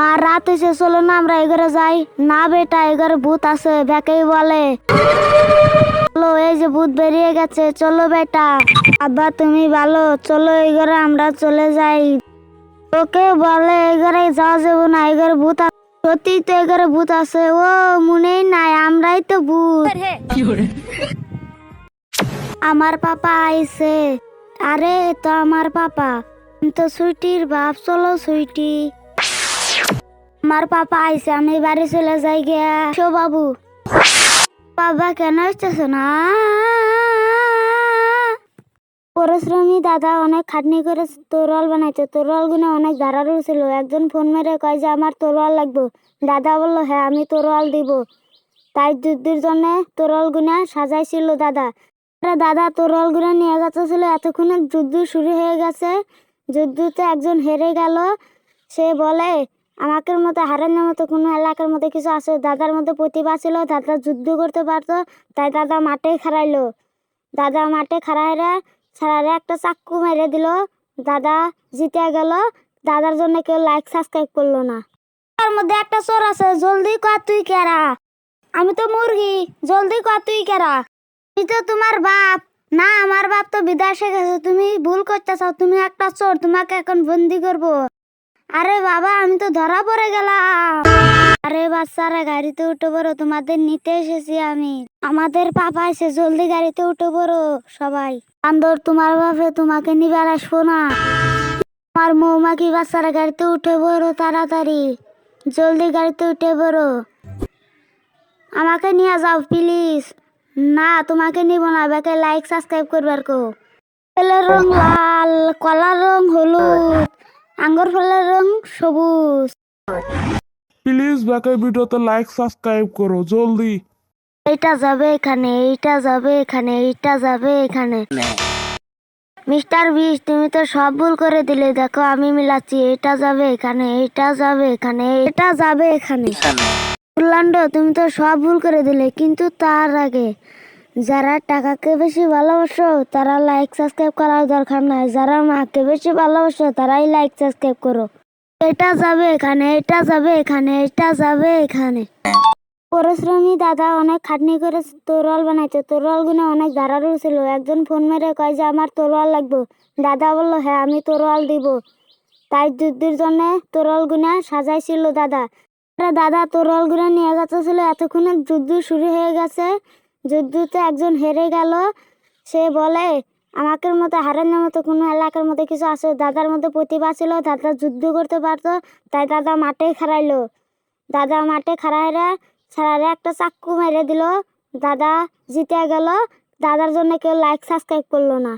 আর রাত এসে চলো না আমরা এগারে যাই। না বেটা এগারে ভূত আছে ব্যাকেই বলে। চলো এই যে ভূত বেরিয়ে গেছে চলো বেটা। আব্বা তুমি ভালো চলো এগারে আমরা চলে যাই। ওকে বলে এগারে যাওয়া যাব না এগারে ভূত সত্যি তো এগারে ভূত আছে। ও মনেই নাই আমরাই তো ভূত। আমার পাপা আইছে। আরে তো আমার পাপা। তো সুইটির বাপ চলো সুইটি। আমার পাপা আইছে, আমি বাড়ি চলে যাই গিয়া। শো বাবু। বাবা কেন আসতেছ না? পরিশ্রমী দাদা অনেক খাটনি করে তরোয়াল বানাইছে। তরোয়াল গুনে অনেক ধারারু ছিল। একজন ফোন মেরে কয় যে, আমার তরোয়াল লাগবে। দাদা বলল হ্যাঁ আমি তরোয়াল দিব। তাই যুদ্ধের জন্য তরোয়াল গুনা সাজাইছিল দাদা। দাদা তরোয়াল গুনা নিয়ে যাচ্ছিল। এতক্ষণে যুদ্ধ শুরু হয়ে গেছে। যুদ্ধতে একজন হেরে গেল। সে বলে আমাদের মতো হারানোর মতো কোনো এলাকার মধ্যে কিছু আছে? দাদার মধ্যে প্রতিভা ছিল, দাদা যুদ্ধ করতে পারতো, তাই দাদা মাঠে খারাইলো দাদা মাঠে খারাইরা সারারে একটা চাক্কু মেরে দিল। দাদা জিতে গেল। দাদার জন্য কেউ লাইক সাবস্ক্রাইব করল না। তার মধ্যে একটা চোর আছে, জলদি কর তুই কেরা? আমি তো মুরগি, জলদি কর তুই কেরা? আমি তো তোমার বাপ। না, আমার বাপ তো বিদেশে গেছে, তুমি ভুল করতেছ, তুমি একটা চোর, তোমাকে এখন বন্দি করব। আরে বাবা, আমি তো ধরা পড়ে গেলাম। আরে বাচ্চারা, গাড়িতে উঠে পড়ো, তোমাদের নিতে এসেছি আমি। আমাদের পাপা এসে জলদি গাড়িতে উঠে পড়ো, সবাই। আন্দর তোমার বাপে, তোমাকে নিবার আসব না। আমার মৌমাকি বাচ্চারা, গাড়িতে উঠে পড়ো তাড়াতাড়ি। জলদি গাড়িতে উঠে পড়ো। আমাকে নিয়ে যাও, প্লিজ। না, তোমাকে নিব না বেকে লাইক সাবস্ক্রাইব করবার কো। রং, লাল কলার রং, হলুদ। আঙ্গুর ফলের রং সবুজ। প্লিজ ব্যাকের ভিডিওতে লাইক সাবস্ক্রাইব করো জলদি। এইটা যাবে এখানে এইটা যাবে এখানে এইটা যাবে এখানে। মিস্টার বিশ তুমি তো সব ভুল করে দিলে। দেখো আমি মিলাচ্ছি এটা যাবে এখানে এটা যাবে এখানে এটা যাবে এখানে। উল্লান্ড তুমি তো সব ভুল করে দিলে কিন্তু তার আগে যারা টাকাকে বেশি ভালোবাসো, তারা লাইক সাবস্ক্রাইব করার দরকার নাই। যারা মাকে বেশি ভালোবাসো, তারাই লাইক সাবস্ক্রাইব করো। এটা যাবে এখানে, এটা যাবে এখানে, এটা যাবে এখানে। পরিশ্রমী দাদা অনেক খাটনি করে তরোয়াল বানাইছে। তরোয়াল গুনে অনেক ধারারু ছিল। একজন ফোন মেরে কয় যে, আমার তরোয়াল লাগবে। দাদা বলল হ্যাঁ আমি তরোয়াল দিব। তাই যুদ্ধের জন্য তরোয়াল গুনা সাজাইছিল দাদা। দাদা তরোয়াল গুনা নিয়ে যাচ্ছিল। এতক্ষণে যুদ্ধ শুরু হয়ে গেছে। যুদ্ধতে একজন হেরে গেল। সে বলে, আমাকের মতো হারানোর মতো কোনো এলাকার মধ্যে কিছু আছে? দাদার মধ্যে প্রতিভা ছিল, দাদা যুদ্ধ করতে পারতো, তাই দাদা মাঠে খারাইলো দাদা মাঠে খারাইরা সারারে একটা চাক্কু মেরে দিল। দাদা জিতে গেল। দাদার জন্য কেউ লাইক সাবস্ক্রাইব করল না।